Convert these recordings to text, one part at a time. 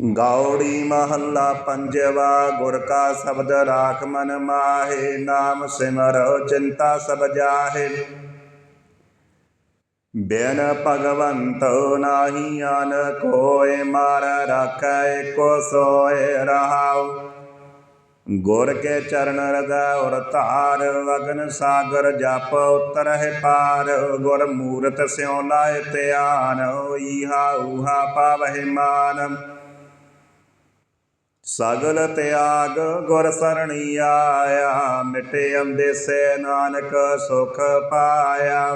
ਗੌੜੀ ਮਹੱਲਾ ਪੰਜਵਾ, ਗੁਰ ਕਾ ਸ਼ਬਦ ਰਾਖ ਮਨ ਮਾਹੇ, ਨਾਮ ਸਿਮਰੋ ਚਿੰਤਾ ਸਭ ਜਾਹੇ। ਬਿਨ ਭਗਵੰਤ ਨਾਹੀ ਆਨ ਕੋਇ ਮਾਰ ਰਾਖੈ ਏਕੋ ਸੋਇ ਰਹਾਉ। ਗੁਰ ਕੇ ਚਰਨ ਰਗਾ ਔਰ ਧਾਰ, ਵਗਨ ਸਾਗਰ ਜਪ ਉਤਰਹਿ ਪਾਰ। ਗੁਰ ਮੂਰਤ ਸਿਉ ਲਾਇ ਧਿਆਨ ਈਹਾ ਊਹਾ ਪਾਵਹਿ ਮਾਨ। ਸਗਲ ਤਿਆਗ ਗੁਰ ਸਰਣੀ ਆਇਆ, ਮਿਟੇ ਅੰਦੇਸੇ ਨਾਨਕ ਸੁਖ ਪਾਇਆ।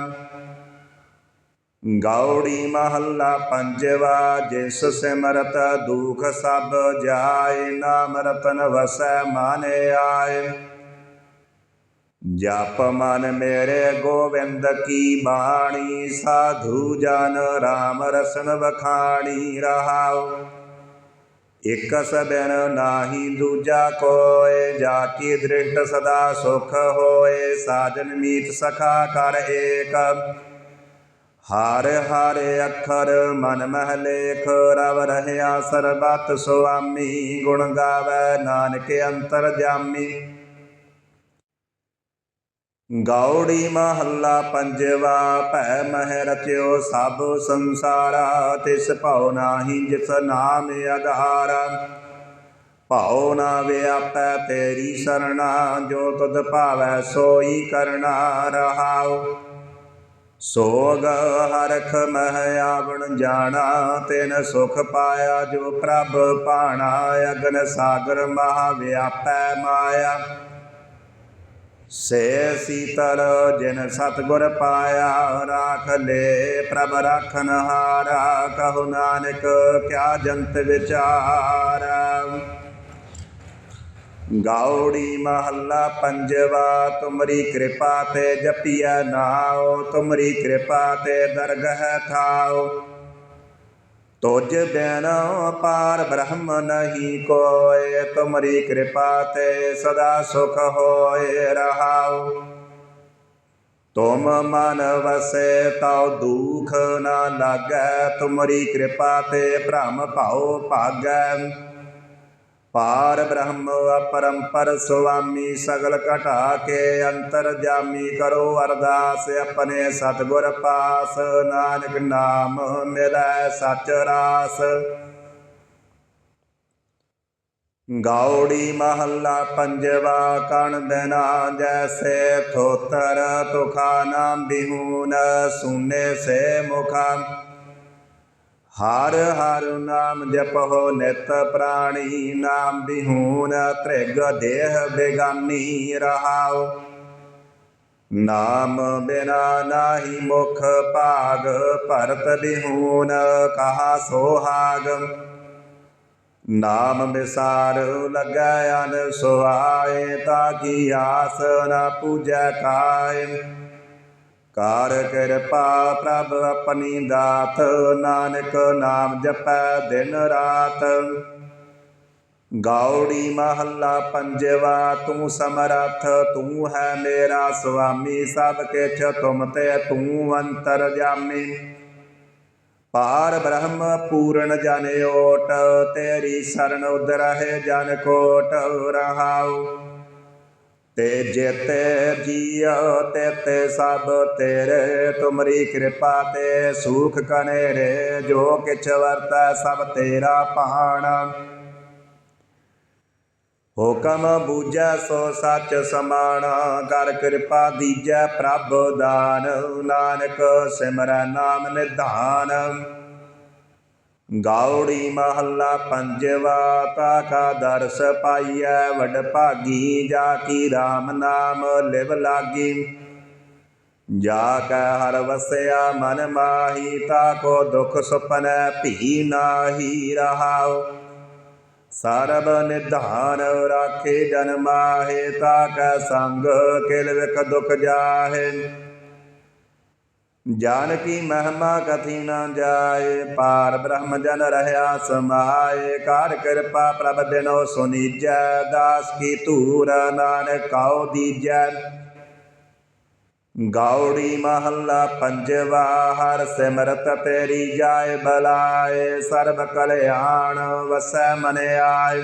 ਗੌੜੀ ਮਹੱਲਾ ਪੰਜਵਾ, ਜਿਸ ਸਿਮਰਤ ਦੁਖ ਸਭ ਜਾਏ, ਨਾਮ ਰਤਨ ਵਸੈ ਮਨ ਆਏ। ਜਪ ਮਨ ਮੇਰੇ ਗੋਵਿੰਦ ਕੀ ਬਾਣੀ, ਸਾਧੂ ਜਨ ਰਾਮ ਰਸਨ ਵਖਾਣੀ ਰਹਾਓ ਇਕ ਸਬਨ ਨਾਹੀ ਦੂਜਾ ਕੋਇ ਜਾ ਕੀ ਦ੍ਰਿਸ਼ਟ ਸਦਾ ਸੁਖ ਹੋਏ ਸਾਜਨ ਮੀਤ ਸਖਾ ਕਰ ਏਕ। ਹਰ ਹਰ ਅੱਖਰ ਮਨ ਮਹਿ ਲੇਖ ਰਵ ਰਹਿਆ ਸਰਬਤ ਸੁਆਮੀ, ਗੁਣ ਗਾਵੇ ਨਾਨਕ ਅੰਤਰ ਜਾਮੀ। ਗੌੜੀ ਮਹੱਲਾ ਪੰਜਵਾ, ਭੈ ਮਹਿ ਰਚਿਓ ਸਭ ਸੰਸਾਰਾ, ਤਿਸ ਭਉ ਨਾਹੀ ਜਿਸ ਨਾਮ ਅਧਾਰਾ ਭਉ ਨਾ ਵਿਆਪੈ ਤੇਰੀ ਸਰਣਾ, ਜੋ ਤੁਧ ਭਾਵੈ ਸੋਈ ਕਰਣਾ ਰਹਾਉ। ਸੋਗ ਹਰਖ ਮਹਿ ਆਵਣ ਜਾਣਾ, ਤਿਨ ਸੁਖ ਪਾਇਆ ਜੋ ਪ੍ਰਭ ਪਾਣਾ ਅਗਨ ਸਾਗਰ ਮਹਾ ਵਿਆਪੈ ਮਾਇਆ। ਸੇ ਸੀਤਲ, ਜਿਨ ਸਤਗੁਰ ਪਾਇਆ, ਰਾਖ ਲੈ, ਪ੍ਰਭ ਰਾਖਨ ਹਾਰਾ, ਕਹੋ ਨਾਨਕ, ਕਿਆ ਜੰਤ ਵਿਚਾਰ। ਗੌੜੀ ਮਹੱਲਾ ਪੰਜਵਾ, ਤੁਮਰੀ ਕਿਰਪਾ ਤੇ ਜਪੀਐ ਨਾਉ, ਤੁਮਰੀ ਕਿਰਪਾ ਤੇ ਦਰਗਹ ਥਾਉ। ਤੁਝ ਬਿਨ ਪਾਰ ਬ੍ਰਹਮ ਨਹੀਂ ਕੋਇ, ਤੁਮਰੀ ਕਿਰਪਾ ਤੇ ਸਦਾ ਸੁਖ ਹੋਏ ਰਹਾਉ। ਤੁਮ ਮਨ ਵਸੈ ਤਉ ਦੁਖ ਨਾ ਲਾਗੈ, ਤੁਮਰੀ ਕਿਰਪਾ ਤੇ ਭ੍ਰਮ ਭਾਉ ਭਾਗੈ। ਪਾਰ ਬ੍ਰਹਮ ਅਪਰੰਪਰ ਸੁਆਮੀ ਸਗਲ ਘਟਾ ਕੇ ਅੰਤਰ ਜਾਮੀ ਕਰੋ ਅਰਦਾਸ ਆਪਣੇ ਸਤਗੁਰ ਪਾਸ। ਨਾਨਕ ਨਾਮ ਮਿਲੈ ਸਚ ਰਾਸ। ਗੌੜੀ ਮਹੱਲਾ ਪੰਜਵਾ ਕਣ ਬਿਨਾ ਜੈਸੇ ਥੋਤਰ ਤੁਖਾ ਬਿਹੂਨ ਸੁਨੇ ਸੇ ਮੁਖਾ। ਹਰ ਹਰ ਨਾਮ ਜਪੋ ਨਿਤ ਪ੍ਰਾਣੀ, ਨਾਮ ਬਿਹੂਨ ਤ੍ਰਿਗ ਦੇਹ ਬੇਗਾਨੀ ਰਹਾਉ। ਨਾਮ ਬਿਨਾ ਨਾਹੀ ਮੁਖ ਭਾਗ, ਭਰਤ ਬਿਹੂਨ ਕਹਾ ਸੋਹਾਗ। ਨਾਮ ਵਿਸਾਰ ਲੱਗੈ ਅਨ ਸੁਆਏ, ਤਾਂ ਕੀ ਆਸ ਨਾ ਪੂਜੈ ਕਾਇ ਕਾਰ ਕਿਰਪਾ ਪ੍ਰਭ ਆਪਣੀ ਦਾਤ, ਨਾਨਕ ਨਾਮ ਜਪੈ ਦਿਨ ਰਾਤ। ਗਾਉੜੀ ਮਹੱਲਾ ਪੰਜਵਾ, ਤੂੰ ਸਮਰੱਥ, ਤੂੰ ਹੈ ਮੇਰਾ ਸੁਆਮੀ, ਸਭ ਕਿਛ ਤੁਮ ਤੇ ਤੂੰ ਅੰਤਰ ਜਾਮੀ ਪਾਰ ਬ੍ਰਹਮ ਪੂਰਨ ਜਨ ਓਟ, ਤੇਰੀ ਸ਼ਰਨ ਉਦਰਹਿ ਜਨ ਕੋਟ, ਰਹਾਉ। ਤੇ ਜਿਤੇ ਜੀਉ ਤੇ ਸਭ ਤੇਰੇ, ਤੁਮਰੀ ਕਿਰਪਾ ਤੇ ਸੁਖ ਕਨੇਰੇ, ਜੋ ਕਿਛ ਵਰਤੈ ਸਭ ਤੇਰਾ ਪਾਣਾ ਹੁਕਮ ਬੂਝੈ ਸੋ ਸੱਚ ਸਮਾਣਾ, ਕਰ ਕਿਰਪਾ ਦੀਜੈ ਪ੍ਰਭ ਦਾਨ, ਨਾਨਕ ਸਿਮਰੈ ਨਾਮ ਨਿਧਾਨ। ਗੌੜੀ ਮਹੱਲਾ ਪੰਜਵਾ ਤਾ ਕਾ ਦਰਸ ਪਾਈਐ ਵਡ ਭਾਗੀ ਜਾ ਕੀ RAM ਨਾਮ ਲਿਵ ਲਾਗੀ ਜਾ ਕੈ ਹਰ ਵਸਿਆ ਮਨ ਮਾਹੀ ਤਾ ਕੋ ਦੁਖ ਸੁਪਨੈ ਭੀ ਨਾਹੀ ਰਹਾਉ ਸਰਬ ਨਿਧਾਨ ਰਾਖੇ ਜਨ ਮਾਹੇ ਤਾ ਕੈ ਸੰਗ ਕਿਲ ਵਿਖ ਦੁਖ ਜਾਹੇ ਜਾਨਕੀ ਮਹਿਮਾ ਕਥੀ ਨਾ ਜਾਏ, ਪਾਰ ਬ੍ਰਹਮ ਜਨ ਰਹਿਆ ਸਮਾਏ। ਕਾਰ ਕਿਰਪਾ ਪ੍ਰਭ ਬਿਨੋ ਸੁਨੀਜੈ ਦਾਸ ਕੀ ਧੂਰ ਨਾਨਕ ਕਉ ਦੀਜੈ। ਗੌੜੀ ਮਹੱਲਾ ਪੰਜਵਾ, ਹਰ ਸਿਮਰਤ ਤੇਰੀ ਜਾਏ, ਬਲਾਏ। ਸਰਬ ਕਲਿਆਣ ਵਸੈ ਮਨ ਆਏ।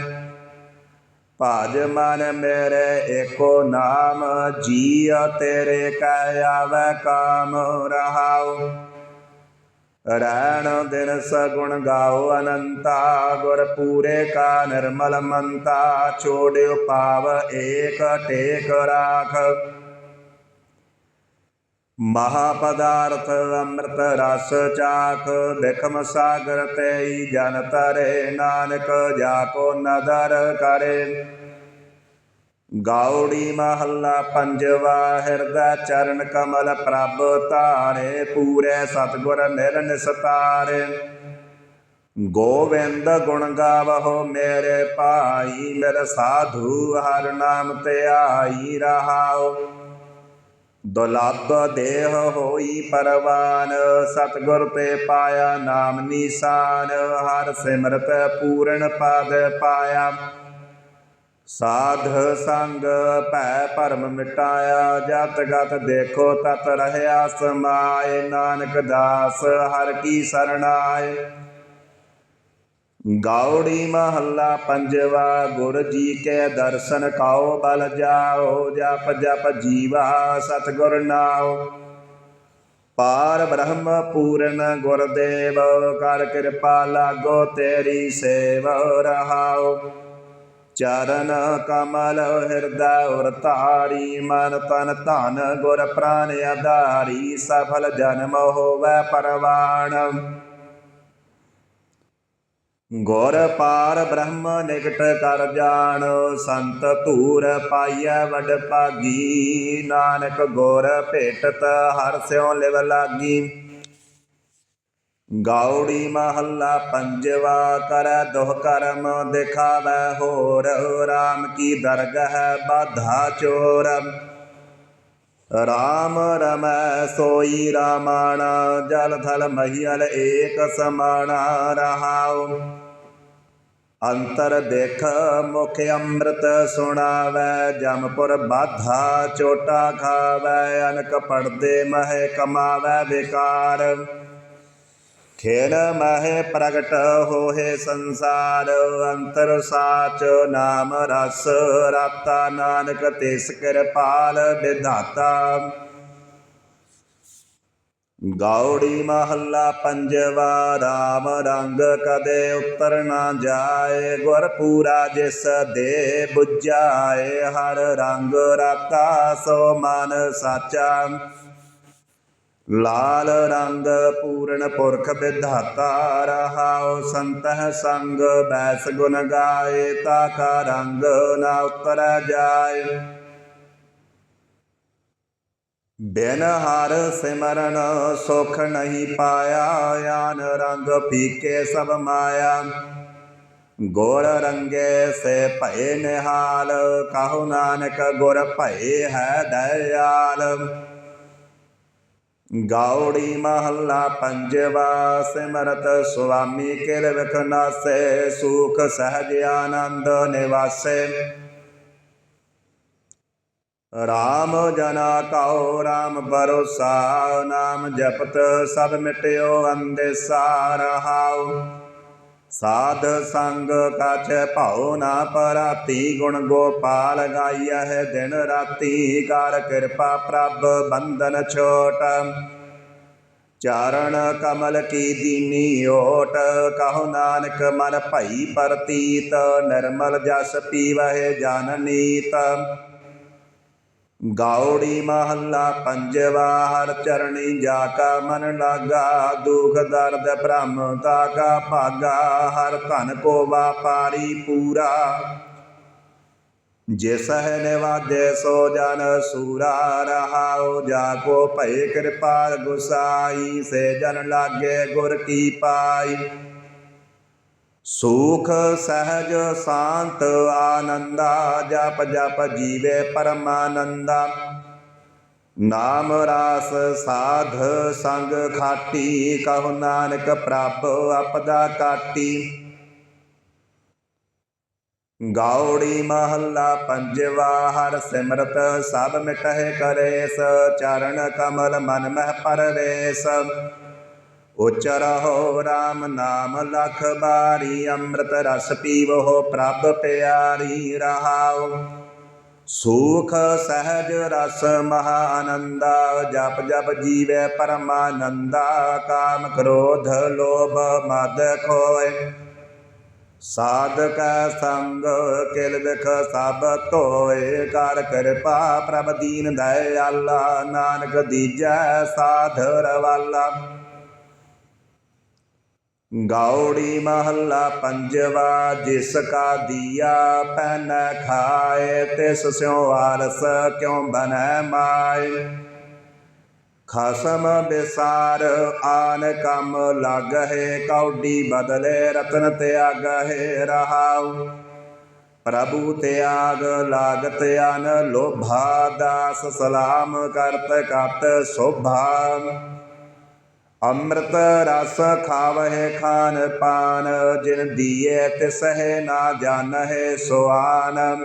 ਭਾਜ ਮਨ ਮੇਰੇ ਏਕੋ ਨਾਮ ਜੀਅ ਤੇਰੇ ਕੈ ਆਵੈ ਕਾਮ ਰਹਾਉ। ਰਹਿਣ ਦਿਨ ਸਗੁਣ ਗਾਓ ਅਨੰਤਾ, ਗੁਰ ਪੂਰੇ ਕਾ ਨਿਰਮਲ ਮੰਤਾ, ਛੋੜਿਓ ਪਾਵ ਏਕ, ਟੇਕ, ਰਾਖ। ਮਹਾ ਪਦਾਰਥ ਅੰਮ੍ਰਿਤ ਰਸ ਚਾਖ ਬਿਖਮ ਸਾਗਰ ਤੇਈ ਜਨ ਤਰੇ ਨਾਨਕ ਜਾ ਕੋ ਨਦਰ ਕਰੇ। ਗੌੜੀ ਮਹੱਲਾ ਪੰਜਵਾ, ਹਿਰਦੈ ਚਰਨ ਕਮਲ ਪ੍ਰਭ ਧਾਰੇ, ਪੂਰੇ ਸਤਗੁਰ ਮਿਲ ਨਿਸਤਾਰੇ। ਗੋਵਿੰਦ ਗੁਣ ਗਾਵਹੁ ਮੇਰੇ ਭਾਈ ਮਿਲ ਸਾਧੂ ਹਰ ਨਾਮ ਤੇ ਆਈ ਰਹਾਓ ਦੁਲੱਭ ਦੇਹ ਹੋਈ ਪਰਵਾਨ, ਸਤਗੁਰ ਤੇ ਪਾਇਆ ਨਾਮ ਨਿਸ਼ਾਨ, ਹਰ ਸਿਮਰਤ ਪੂਰਨ ਪਦ ਪਾਇਆ। ਸਾਧ ਸੰਗ ਭੈ ਭਰਮ ਮਿਟਾਇਆ, ਜਤ ਗਤ ਦੇਖੋ ਤਤ ਰਹਿਆ ਸਮਾਏ, ਨਾਨਕ ਦਾਸ ਹਰ ਕੀ ਸਰਣਾਏ। ਗੌੜੀ ਮਹੱਲਾ ਪੰਜਵਾ, ਗੁਰ ਜੀ ਕੇ ਦਰਸ਼ਨ ਕਾਓ ਬਲ ਜਾਓ, ਜਪ ਜਪ ਜੀਵਾ, ਸਤਗੁਰ ਨਾਉ। ਪਾਰ ਬ੍ਰਹਮ ਪੂਰਨ ਗੁਰਦੇਵ, ਕਰ ਕਿਰਪਾ ਲਾਗੋ, ਤੇਰੀ ਸੇਵ ਰਹਾਓ ਚਰਨ ਕਮਲ ਹਿਰਦੈ ਉਰ ਧਾਰੀ, ਮਨ ਤਨ ਧਨ ਗੁਰ ਪ੍ਰਾਨ ਆਧਾਰੀ, ਸਫਲ ਜਨਮ ਹੋਵੈ ਪਰਵਾਣ। ਗੁਰ ਪਾਰ ਬ੍ਰਹਮ ਨਿਕਟ ਕਰ ਜਾਣ, ਸੰਤ ਧੂਰ ਪਾਈਐ ਵਡ ਭਾਗੀ। ਨਾਨਕ ਗੁਰ ਭੇਟਤ ਹਰ ਸਿਉ ਲਿਵ ਲਾਗੀ। ਗੌੜੀ ਮਹੱਲਾ ਪੰਜਵਾ, ਕਰੈ ਦੁਖ ਕਰਮ ਦਿਖਾਵੈ ਹੋਰ, ਰਾਮ ਕੀ ਦਰਗਹ ਬਾਧਾ ਚੋਰ। ਰਾਮ ਰਮੈ ਸੋਈ ਰਾਮਾਣਾ, ਜਲ ਥਲ ਮਹੀਲ ਏਕ ਸਮਾਣਾ ਰਹਾਉ। ਅੰਤਰ ਦੇਖ ਮੁਖ ਅੰਮ੍ਰਿਤ ਸੁਣਾਵੈ, ਜਮਪੁਰ ਬਾਧਾ ਚੋਟਾ ਖਾਵੈ, ਅਨਕ ਪੜਦੇ ਮਹਿ ਕਮਾਵੈ ਵਿਕਾਰ। ਖੇਲ ਮਹਿ ਪ੍ਰਗਟ ਹੋਏ ਸੰਸਾਰ, ਅੰਤਰ ਸਾਚ ਨਾਮ ਰਸ ਰਾਤਾ ਨਾਨਕ ਤਿਸ ਕਿਰਪਾਲ ਵਿਧਾਤਾ। ਗੌੜੀ ਮਹੱਲਾ ਪੰਜਵਾ RAM ਰੰਗ ਕਦੇ ਉਤਰ ਨਾ ਜਾਏ ਗੁਰ ਪੂਰਾ ਜਿਸ ਦੇ 부ਝਾਏ ਹਰ ਰੰਗ ਰਾਤਾ ਸੋ ਮਨ ਸਾਚਾ ਲਾਲ ਰੰਗ ਪੂਰਨ ਪੁਰਖ ਵਿਧਾਤਾ ਰਹਾਉ ਸੰਤਹ ਸੰਗ ਬੈਸ ਗੁਣ ਗਾਏ ਤਾ ਕਾ ਰੰਗ ਨਾ ਉਤਰ ਜਾਏ ਬਿਨ ਹਰ ਸਿਮਰਨ ਸੁਖ ਨਹੀਂ ਪਾਇਆ, ਆਨ ਰੰਗ ਪੀਕੇ ਸਭ ਮਾਇਆ। ਗੋਰ ਰੰਗੇ ਸੇ ਭਏ ਨਿਹਾਲ, ਕਹੋ ਨਾਨਕ ਗੁਰ ਭਏ ਹੈ ਦਇਆਲ। ਗਾਉੜੀ ਮਹੱਲਾ ਪੰਜਵਾ, ਸਿਮਰਤ ਸੁਆਮੀ ਕਿਲ ਨਾਸੇ, ਸੁਖ ਸਹਜ ਆਨੰਦ ਨਿਵਾਸੇ। ਰਾਮ ਜਨਾ ਕਉ ਰਾਮ ਬਰੋਸਾ ਨਾਮ ਜਪਤ, ਸਭ ਮਿਟਿਓ ਅੰਦੇਸਾ ਰਹਾਉ। ਸਾਧ ਸੰਗ ਕਛ ਭਾਉ ਨਾ ਪਰਾਤੀ, ਗੁਣ ਗੋਪਾਲ ਗਾਇਆ ਹੈ ਦਿਨ ਰਾਤੀ। ਕਰ ਕਿਰਪਾ ਪ੍ਰਭ, ਬੰਧਨ ਛੋਟ। ਚਾਰਣ ਕਮਲ ਕੀ ਦੀਨੀ ਓਟ, ਕਹੋ ਨਾਨਕ ਮਨ ਭਈ ਪ੍ਰਤੀਤ। ਨਿਰਮਲ ਜਸ ਪੀਵਹਿ ਜਨ ਨੀਤ। ਗਾਉੜੀ ਮਹੱਲਾ ਪੰਜਵਾ, ਹਰ ਚਰਣੀ ਜਾ ਕਾ ਮਨ ਲਾਗਾ, ਦੁਖ ਦਰਦ ਭ੍ਰਮ ਤਾ ਕਾ ਭਾਗਾ, ਹਰ ਧਨ ਕੋ ਵਾਪਾਰੀ ਪੂਰਾ। ਜਿਸ ਹੈ ਨਿਵਾਜੇ ਸੋ ਜਨ ਸੂਰਾ, ਰਹਾਉ ਜਾ ਕੋ ਭਏ ਕਿਰਪਾਲ ਗੁਸਾਈ, ਸੇ ਜਨ ਲਾਗੇ ਗੁਰ ਕੀ ਪਾਈ। ਸੁਖ, ਸਹਜ, ਸ਼ਾਂਤ, ਆਨੰਦਾ, ਜਪ ਜਪ ਜੀਵੇ ਪਰਮਾਨੰਦਾ। ਨਾਮ, ਰਾਸ, ਸਾਧ, ਸੰਗ ਖਾਟੀ, ਕਹੁ ਨਾਨਕ ਪ੍ਰਭ ਅਪਦਾ ਕਾਟੀ। ਗੌੜੀ ਮਹੱਲਾ ਪੰਜਵਾ, ਹਰ ਸਿਮਰਤ ਸਭ ਮਿਟਹਿ ਕਰੇਸ ਚਰਨ ਕਮਲ ਮਨ ਮਹਿ ਪਰਵੇਸ। ਉਚਰਹੁ RAM ਨਾਮ ਲਖ ਬਾਰੀ, ਅੰਮ੍ਰਿਤ ਰਸ ਪੀਵਹੁ ਪ੍ਰਭ ਪਿਆਰੀ, ਰਹਾਉ। ਸੂਖ ਸਹਿਜ ਰਸ ਮਹਾ ਆਨੰਦਾ ਜਪ ਜਪ ਜੀਵੈ ਪਰਮਾਨੰਦਾ, ਕਾਮ ਕ੍ਰੋਧ ਲੋਭ ਮਦ ਖੋਏ। ਸਾਧਕ ਸੰਗ ਕਿਲ ਵਿਖ ਸਭ ਧੋਏ, ਕਰ ਕਿਰਪਾ ਪ੍ਰਭ ਦੀਨ ਦਇਆਲਾ, ਨਾਨਕ ਦੀਜੈ ਸਾਧ ਰਵਾਲਾ। ਗੌੜੀ ਮਹੱਲਾ ਪੰਜਵਾ, ਜਿਸ ਕਾ ਦੀਆ ਪੈਨ ਖਾਏ, ਤਿਸ ਸਿਉ ਆਲਸ ਕਿਉ ਬਨੈ ਮਾਏ? ਖਸਮ ਬਿਸਾਰ, ਆਨ ਕਮ ਲਾਗਹਿ, ਕੌਡੀ ਬਦਲੇ ਰਤਨ ਤਿਆਗਹਿ ਰਹਾਉ। ਪ੍ਰਭੂ ਤਿਆਗ ਲਾਗਤ ਅਨ, ਲੋਭਾ ਦਾਸ ਸਲਾਮ ਕਰਤ ਕਤ ਸੋਭਾ। ਅੰਮ੍ਰਿਤ ਰਸ ਖਾਵਹਿ ਖਾਨ ਪਾਨ, ਜਿਨ ਦੀਏ ਤਿਸਹਿ ਨਾ ਜਾਣਹਿ ਸੁਆਨ।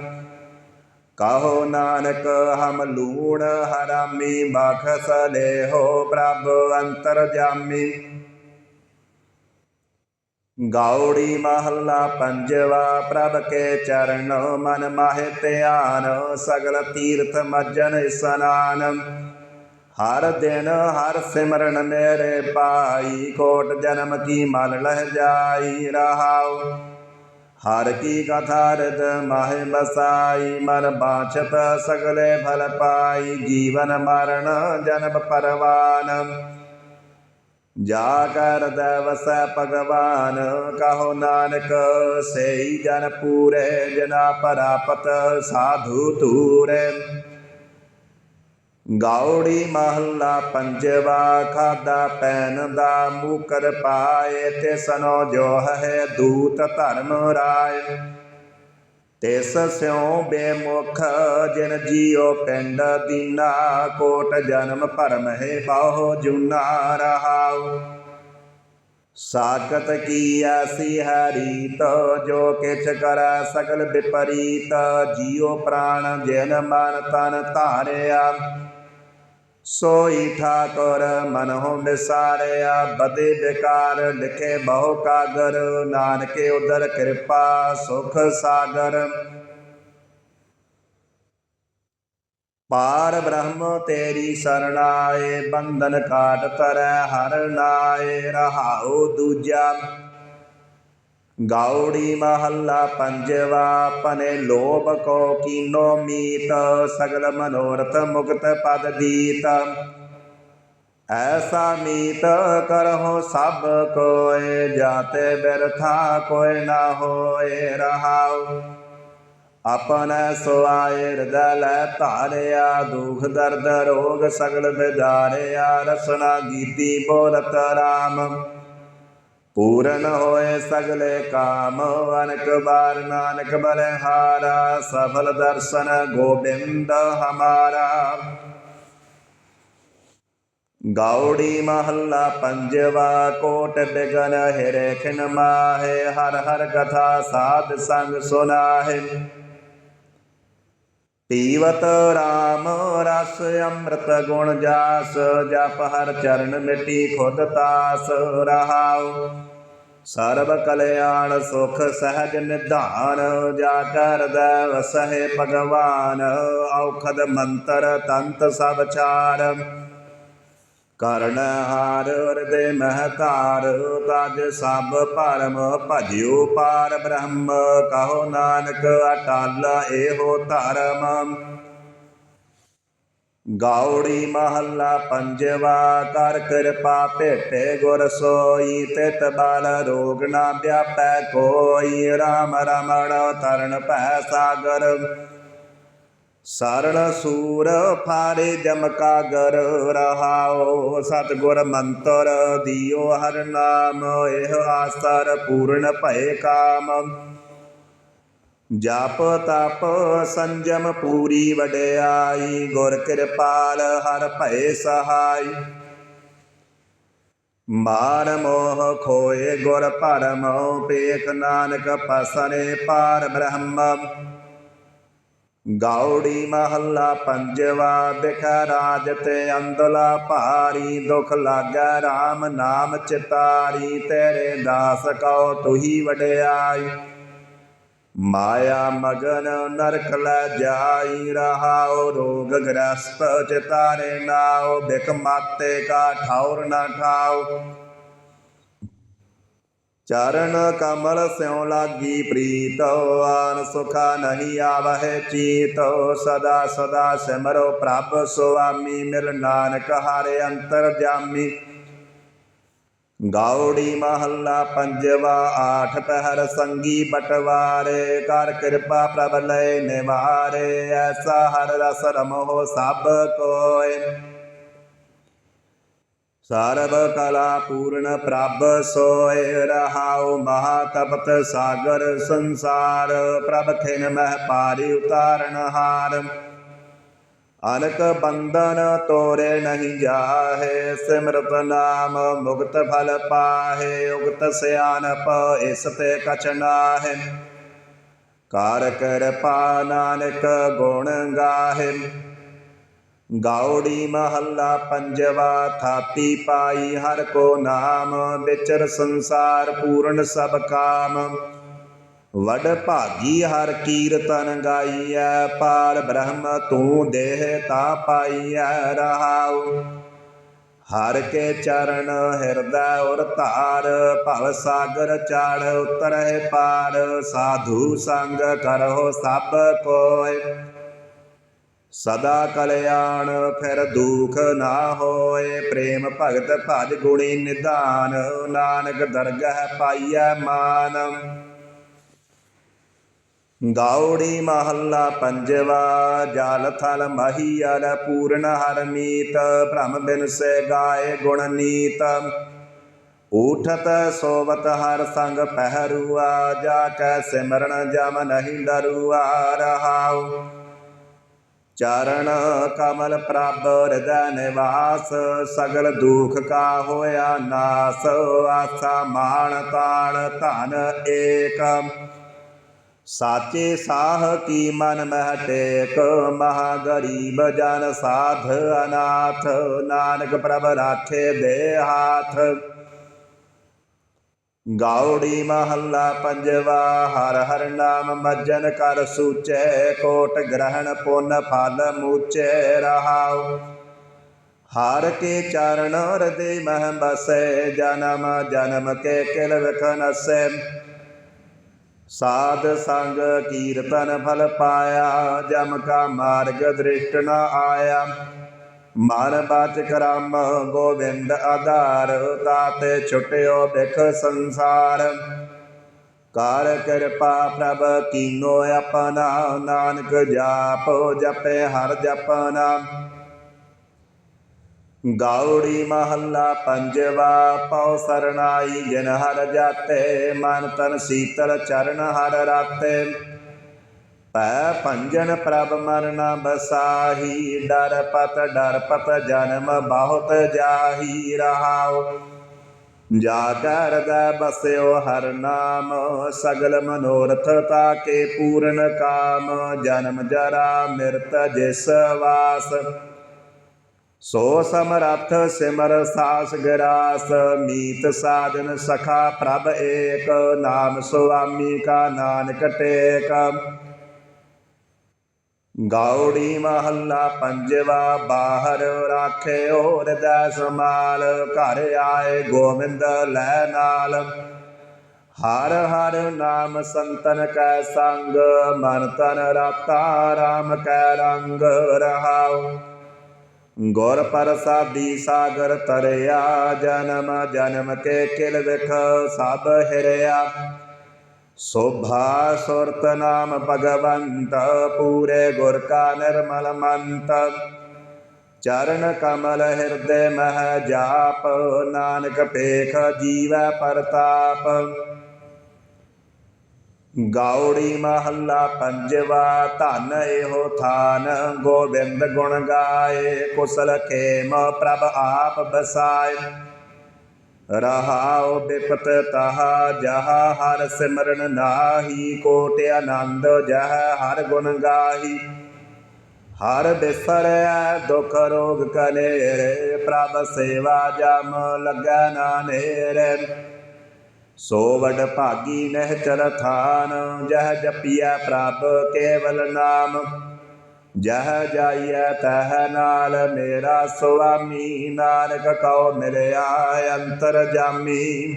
ਕਹੋ ਨਾਨਕ, ਹਮ ਲੂਣ ਹਰਾਮੀ ਬਖਸ ਲੇਹੋ ਪ੍ਰਭ ਅੰਤਰ ਜਾਮੀ। ਗੌੜੀ ਮਹੱਲਾ ਪੰਜਵਾ, ਪ੍ਰਭ ਕੇ ਚਰਨ ਮਨ ਮਾਹਿ ਧਿਆਨ, ਸਗਲ ਤੀਰਥ ਮਜਨ ਇਸਨਾਨ। ਹਰ ਦਿਨ ਹਰ ਸਿਮਰਨ ਮੇਰੇ ਪਾਈ ਕੋਟ ਜਨਮ ਕੀ ਮਲ ਲਹਿ ਜਾਈ ਰਹਾਉ। ਹਰ ਕੀ ਕਥਾ ਰਿਤ ਮਾਹਿ ਬਸਾਈ ਮਨ ਬਾਛਤ ਸਗਲੇ ਫਲ ਪਾਈ, ਜੀਵਨ ਮਰਨ ਜਨਮ ਪਰਵਾਨ। ਜਾ ਕਰ ਦਵਸੈ ਭਗਵਾਨ, ਕਹੋ ਨਾਨਕ, ਸਈ ਜਨ ਪੂਰੇ, ਜਨਾ ਪਰਾਪਤ ਸਾਧੂ ਤੂਰੇ ਗੌੜੀ ਮਹੱਲਾ ਪੰਜਵਾ, ਖਾਦਾ ਪੈਨ ਦਾ ਮੂਕਰ ਪਾਏ, ਤੇ ਸਨੋ ਜੋ ਹੈ ਦੂਤ ਧਰਮ ਰਾਏ। ਤਿਸ ਸਿਉ ਬੇਮੁਖ, ਜਿਨ ਜੀਉ ਪਿੰਡ ਦੀਨਾ, ਕੋਟ ਜਨਮ ਭਰਮ ਹੈ ਬਾਹੋ ਜੁਨਾ ਰਹਾਉ। ਸ਼ਾਕਤ ਕੀ ਐਸੀ ਹਰੀਤ ਜੋ ਕਿਛ ਕਰੈ ਸ਼ਕਲ ਵਿਪਰੀਤ, ਜੀਉ ਪ੍ਰਾਣ ਜਿਨ ਮਨ ਤਨ ਧਾਰਿਆ। ਸੋਈ ਠਾਕੁਰ ਮਨਹੁ ਵਿਸਾਰਿਆ, ਬਦੇ ਬਿਕਾਰ ਲਿਖੇ ਬਹੁ ਕਾਗਰ, ਨਾਨਕੇ ਉਦਰ ਕਿਰਪਾ ਸੁਖ ਸਾਗਰ। ਪਾਰ ਬ੍ਰਹਮ ਤੇਰੀ ਸਰਣਾਏ, ਬੰਧਨ ਕਾਟ ਤਰੈ ਹਰ ਨਾਏ, ਰਹਾਉ ਦੂਜਾ। ਗਾਉੜੀ ਮਹੱਲਾ ਪੰਜਵਾ ਪਨੇ ਲੋਭ ਕੋ ਕੀਨੋ ਮੀਤ, ਸਗਲ ਮਨੋਰਥ ਮੁਕਤ ਪਦ ਦੀਤ। ਐਸਾ ਮੀਤ ਕਰਹੁ ਸਭ ਕੋਏ ਜਾਤੇ ਬਿਰਥਾ ਕੋਇ ਨਾ ਹੋਏ ਰਹਾਉ। ਆਪਨ ਸੁਆਏ ਹਿਰਦੈ ਲੈ ਧਾਰਿਆ, ਦੁਖ ਦਰਦ ਰੋਗ ਸਗਲ ਬਿਦਾਰਿਆ, ਰਸਨਾ ਗੀਤੀ ਬੋਲਤ ਰਾਮ। ਪੂਰਨ ਹੋਏ ਸਗਲੇ ਕਾਮ, ਅਨਕ ਬਾਰ ਨਾਨਕ ਬਲਿਹਾਰਾ, ਸਫਲ ਦਰਸ਼ਨ ਗੋਬਿੰਦ ਹਮਾਰਾ। ਗੌੜੀ ਮਹੱਲਾ ਪੰਜਵਾ, ਕੋਟ ਬਿਗਨ ਹਿਰੇ ਖਿਨ ਮਾਹੇ, ਹਰ ਹਰ ਕਥਾ ਸਾਧ ਸੰਗ ਸੁਨਾਹੇ। ਪੀਵਤ RAM ਰਸ ਅੰਮ੍ਰਿਤ ਗੁਣ ਜਾਸ, ਜਪ ਹਰ ਚਰਨ ਮਿਟੀ ਖੁਦ ਤਾਸ ਰਹਾਉ। ਸਰਬ ਕਲਿਆਣ ਸੁਖ ਸਹਜ ਨਿਧਾਨ ਜਾ ਕਰ ਦੇ ਭਗਵਾਨ, ਔਖਦ ਮੰਤਰ ਤੰਤ ਸਭ ਚਾਰ ਕਰਨ ਹਾਰ ਹਿਰਦੇ ਮਹਤਾਰ, ਤਜ ਸਭ ਪਰਮ ਭਜਿਓ ਪਾਰ ਬ੍ਰਹਮ, ਕਹੋ ਨਾਨਕ ਅਟਲ ਇਹੋ ਧਰਮ। ਗੌੜੀ ਮਹੱਲਾ ਪੰਜਵਾ, ਕਰ ਕਿਰਪਾ ਭੇਟੇ ਗੁਰ ਸੋਈ, ਤਿਤ ਬਲ ਰੋਗ ਨਾ ਵਿਆਪੈ ਕੋਈ RAM ਰਮਣ ਤਰਨ ਭੈ ਸਾਗਰ। ਸਰਲ ਸੂਰ ਫਾਰੇ ਜਮਕਾਗਰ ਰਹਾਓ, ਸਤਗੁਰ ਮੰਤਰ ਦਿਓ ਹਰ ਨਾਮ, ਇਹ ਆਸਰ ਪੂਰਨ ਭਏ ਕਾਮ। ਜਪ ਤਪ ਸੰਜਮ ਪੂਰੀ ਵਡਿਆਈ, ਗੁਰ ਕਿਰਪਾਲ ਹਰ ਭਏ ਸਹਾਈ। ਮਾਨ ਮੋਹ ਖੋਏ ਗੁਰ ਭਰਮੋ, ਪੇਖ ਨਾਨਕ ਪਸਰੇ ਪਾਰ ਬ੍ਰਹਮ। ਗਾਉੜੀ ਮਹੱਲਾ ਪੰਜਵਾ ਬਿਖ ਰਾਜ ਤੇ ਅੰਦਲਾ ਭਾਰੀ ਦੁਖ ਲਾਗੈ RAM ਨਾਮ ਚਿਤਾਰੀ, ਤੇਰੇ ਦਾਸ ਕਉ ਤੁਹੀ ਵਡਿਆਈ। ਮਾਇਆ ਮਗਨ ਨਰਕ ਲੈ ਜਾਈ, ਰਹਾਉ ਰੋਗ ਗ੍ਰਸਤ ਚਿਤਾਰੇ ਨਾਉ, ਬਿਖ ਮਾਤੇ ਕਾ ਠੌਰ ਨਾ ਠਾਉ। ਚਰਨ ਕਮਲ ਸਿਉ ਲਾਗੀ ਪ੍ਰੀਤ, ਆਨ ਸੁਖਾ ਨਹੀਂ ਆਵਹਿ ਚੀਤ, ਸਦਾ ਸਦਾ ਸਿਮਰੋ ਪ੍ਰਭ ਸੁਆਮੀ, ਮਿਲ ਨਾਨਕ ਹਰਿ ਅੰਤਰ ਜਾਮੀ। ਗੌੜੀ ਮਹੱਲਾ ਪੰਜਵਾ, ਆਠ ਪਹਿਰ ਸੰਗੀ ਬਟਵਾਰੇ, ਕਰ ਕਿਰਪਾ ਪ੍ਰਭ ਲੈ ਨਿਵਾਰੇ, ਐਸਾ ਹਰ ਰਸ ਰਮੋ ਸਭ ਕੋਇ ਸਰਬ ਕਲਾ ਪੂਰਨ ਪ੍ਰਭ ਸੋਇ ਰਹਾਉ ਮਹਾ ਤਪਤ ਸਾਗਰ ਸੰਸਾਰ ਪ੍ਰਭ ਖਿਨ ਮਹਿ ਪਾਰੀ ਉਤਾਰਨ ਹਾਰ ਅਨਕ ਬੰਧਨ ਤੋਰੇ ਨਹੀਂ ਜਾਹੇ ਸਿਮਰਤ ਨਾਮ ਮੁਕਤ ਫਲ ਪਾਹੇ ਉਗਤ ਸਿਆਨਪ ਇਸ ਤੇ ਕਛ ਨਾਹਿ ਕਾਰ ਕਿਰਪਾ ਨਾਨਕ ਗੁਣ ਗਾਹੇ ਗਾਉੜੀ ਮਹੱਲਾ ਪੰਜਵਾ, ਥਾਪੀ ਪਾਈ ਹਰ ਕੋ ਨਾਮ, ਵਿਚਰ ਸੰਸਾਰ ਪੂਰਨ ਸਭ ਕਾਮ। ਵਡ ਭਾਗੀ ਹਰ ਕੀਰਤਨ ਗਾਈਐ ਪਾਰ ਬ੍ਰਹਮ ਤੂੰ ਦੇਹ ਤਾ ਪਾਈਐ ਰਹਾਉ। ਹਰ ਕੇ ਚਰਨ ਹਿਰਦੈ ਉਰ ਧਾਰ, ਭਵ ਸਾਗਰ ਚੜ ਉਤਰਹਿ ਪਾਰ, ਸਾਧੂ ਸੰਗ ਕਰੋ ਸਭ ਕੋਇ। ਸਦਾ ਕਲਿਆਣ, ਫਿਰ ਦੁਖ ਨਾ ਹੋਏ। ਪ੍ਰੇਮ ਭਗਤ ਭਜ ਗੁਣੀ ਨਿਧਾਨ, ਨਾਨਕ ਦਰਗਹ ਪਾਈਐ ਮਾਨ। ਗਾਉੜੀ ਮਹੱਲਾ ਪੰਜਵਾ, ਜਲ ਥਲ ਮਹੀਅਲ ਪੂਰਨ ਹਰ ਮੀਤ, ਭ੍ਰਮ ਬਿਨ ਸੇ ਗਾਏ ਗੁਣ ਨੀਤ। ਉਠਤ ਸੋਵਤ ਹਰ ਸੰਗ ਪਹਿਰੂਆ, ਜਾ ਕੈ ਸਿਮਰਨ ਜਮ ਨਹੀਂ ਡਰੂਆ ਰਹਾਉ। ਚਰਨ ਕਮਲ ਪ੍ਰਭ ਹਿਰਦੈ ਨਿਵਾਸ, ਸਗਲ ਦੁਖ ਕਾ ਹੋਇਆ ਨਾਸ, ਆਸਾ ਮਾਣ ਤਾਣ ਧਨ ਏਕ। ਸਾਚੇ ਸਾਹ ਕੀ ਮਨ ਮਹਿ ਟੇਕ, ਮਹਾ ਗਰੀਬ ਜਨ ਸਾਧ ਅਨਾਥ, ਨਾਨਕ ਪ੍ਰਭ ਰਾਖੇ ਦੇ ਹਾਥ। ਗੌੜੀ ਮਹੱਲਾ ਪੰਜਵਾ, ਹਰ ਹਰ ਨਾਮ ਮਜਨ ਕਰ ਸੂਚੈ, ਕੋਟ ਗ੍ਰਹਿਣ ਪੁੰਨ ਫਲ ਮੂਚੈ ਰਹਾਉ। ਹਰ ਕੇ ਚਰਨ ਹਿਰਦੇ ਮਹ ਬਸੈ, ਜਨਮ ਜਨਮ ਕੇ ਕਿਲ ਵਿਖ ਸਾਧ ਸੰਗ ਕੀਰਤਨ ਫਲ ਪਾਇਆ, ਜਮ ਕਾ ਮਾਰਗ ਦ੍ਰਿਸ਼ਟ ਨ ਆਇਆ। ਮਨ ਬਾਚ ਕਰਮ ਗੋਬਿੰਦ ਆਧਾਰ, ਤਾਤ ਛੁਟਿਓ ਬਿਖ ਸੰਸਾਰ। ਕਰ ਕਿਰਪਾ ਪ੍ਰਭ ਕੀਨੋ ਆਪਣਾ, ਨਾਨਕ ਜਾਪ ਜਪੇ ਹਰ ਜਪਨਾ। ਗੌੜੀ ਮਹੱਲਾ ਪੰਜਵਾ, ਪਉ ਸਰਨਾਈ ਜਿਨ ਹਰ ਜਾਤੇ, ਮਨ ਤਨ ਸੀਤਲ ਚਰਨ ਹਰ ਰਾਤੇ। ਪੈ ਭੰਜਨ ਪ੍ਰਭ ਮਰਨਾ ਬਸਾਹੀ, ਡਰ ਪਤ ਡਰ ਪਤ ਜਨਮ ਬਹੁਤ ਜਾਹੀ ਰਹਾਉ। ਜਾ ਕਰ ਦਾ ਬਸਿਓ ਹਰ ਨਾਮ, ਸਗਲ ਮਨੋਰਥ ਤਾਕੇ ਪੂਰਨ ਕਾਮ, ਜਨਮ ਜਰਾ ਮਿਰਤ ਜਿਸ ਵਾਸ। ਸੋ ਸਮਰੱਥ ਸਿਮਰ ਸਾਸ ਗਰਾਸ, ਮੀਤ ਸਾਜਨ ਸਖਾ ਪ੍ਰਭ ਏਕ, ਨਾਮ ਸੁਆਮੀ ਕਾ ਨਾਨਕ ਟੇਕ। ਗਾਉੜੀ ਮਹੱਲਾ ਪੰਜਵਾ, ਬਾਹਰ ਰਾਖਿਓ ਹਿਰਦੈ ਸਮਾਲ ਘਰ ਆਏ ਗੋਬਿੰਦ ਲੈ ਨਾਲ। ਹਰ ਹਰ ਨਾਮ ਸੰਤਨ ਕੈ ਸੰਗ, ਮਨ ਤਨ ਰਾਤਾ ਰਾਮ ਕੈ ਰੰਗ ਰਹਾਉ। ਗੁਰ ਪ੍ਰਸਾਦੀ ਸਾਗਰ ਤਰਿਆ ਜਨਮ ਜਨਮ ਕੇ ਕਿਲ ਵਿਖ ਸਭ ਹਿਰਿਆ। ਸੋਭਾ ਸੁਰਤ ਨਾਮ ਭਗਵੰਤ ਪੂਰੇ ਗੁਰ ਕਾ ਨਿਰਮਲ ਮੰਤ ਚਰਨ ਕਮਲ ਹਿਰਦੇ ਮਹਿ ਜਾਪ ਨਾਨਕ ਪੇਖ ਜੀਵੈ ਪਰਤਾਪ ਗੌੜੀ ਮਹੱਲਾ ਪੰਜਵਾ ਧਨ ਇਹੋ ਥਾਨ ਗੋਬਿੰਦ ਗੁਣ ਗਾਏ ਕੁਸਲ ਖੇਮ ਪ੍ਰਭ ਆਪ ਬਸਾਏ ਰਹਾਉ ਬਿਪਤ ਤਹਾ, ਜਹਾ ਹਰ ਸਿਮਰਨ ਨਾਹੀ, ਕੋਟ ਆਨੰਦ ਜਹ ਹਰ ਗੁਣ ਗਾਹੀ। ਹਰ ਬਿਸਰੈ ਦੁਖ ਰੋਗ ਕਲੇਰੇ ਪ੍ਰਭ ਸੇਵਾ ਜਮ ਲੱਗੈ ਨਾ ਨੇਰੇ। ਸੋ ਵਡ ਭਾਗੀ ਨਹਿ ਚਰ ਥਾਨ ਜਹ ਜਪੀਐ ਪ੍ਰਭ ਕੇਵਲ ਨਾਮ। ਜਹ ਜਾਈਐ ਤਹ ਨਾਲ ਮੇਰਾ ਸੁਆਮੀ, ਨਾਨਕ ਕਉ ਮਿਲਿਆ ਅੰਤਰ ਜਾਮੀ।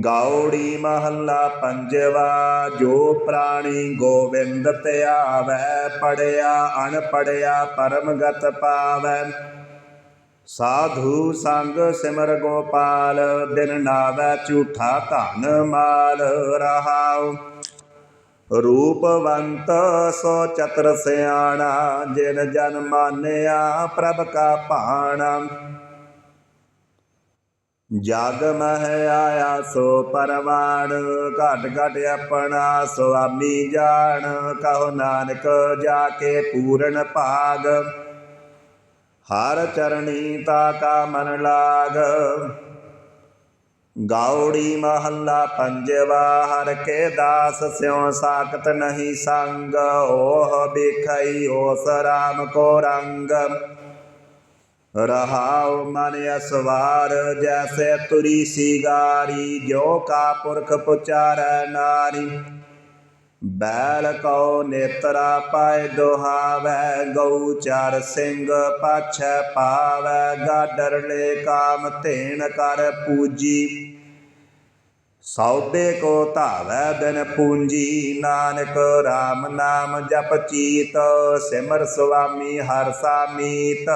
ਗੌੜੀ ਮਹੱਲਾ ਪੰਜਵਾ, ਜੋ ਪ੍ਰਾਣੀ ਗੋਬਿੰਦ ਧਿਆਵੈ ਆਵੈ ਪੜਿਆ ਅਣ ਪੜਿਆ ਪਰਮ ਪਾਵੈ। ਸਾਧੂ ਸੰਗ ਸਿਮਰ ਗੋਪਾਲ, ਬਿਨ ਨਾਵੈ ਝੂਠਾ ਧਨ ਮਾਲ ਰਹਾਉ। ਰੂਪਵੰਤ ਸੋ ਚਤਰ ਸਿਆਣਾ, ਜਿਨ ਜਨ ਮਾਨਿਆ ਪ੍ਰਭ ਕਾ ਭਾਣਾ। ਜਗ ਮਹਿ ਆਇਆ ਸੋ ਪਰਵਾਣ, ਘਟ ਘਟ ਆਪਣਾ ਸੁਆਮੀ ਜਾਣ, ਕਹੋ ਨਾਨਕ ਜਾ ਕੇ ਪੂਰਨ ਭਾਗ। ਹਰ ਚਰਣੀ ਤਾ ਕਾ ਮਨ ਲਾਗ ਗੌੜੀ ਮਹੱਲਾ ਪੰਜਵਾ ਹਰ ਕੇ ਦਾਸ ਸਿਉ ਸਾਖਤ ਨਹੀਂ ਸੰਗ, ਓਹ ਬਿਖਈ ਓਸ ਰਾਮ ਕੋ ਰੰਗ। ਰਹਾਉ ਮਨ ਅਸਵਾਰ, ਜੈਸੇ ਤੁਰੀ ਸ਼ਿਗਾਰੀ ਜੋ ਕਾ ਪੁਰਖ ਪੁਚਾਰੈ ਨਾਰੀ। ਬੈਲ ਕਉ ਨੇਤਰਾ ਪਾਇ ਦੁਹਾਵੈ, ਗਊ ਚਾਰ ਸਿੰਘ ਪਾਛੈ ਪਾਵੈ, ਗਾਡਰ ਕਾਮ ਧੇਨ ਕਰ ਪੂਜੀ। ਸੌਦੇ ਕੋ ਧਾਵੈ ਬਿਨ ਪੂੰਜੀ ਨਾਨਕ RAM ਨਾਮ ਜਪ ਚੀਤ ਸਿਮਰ ਸੁਆਮੀ ਹਰ ਸਾਮੀਤ।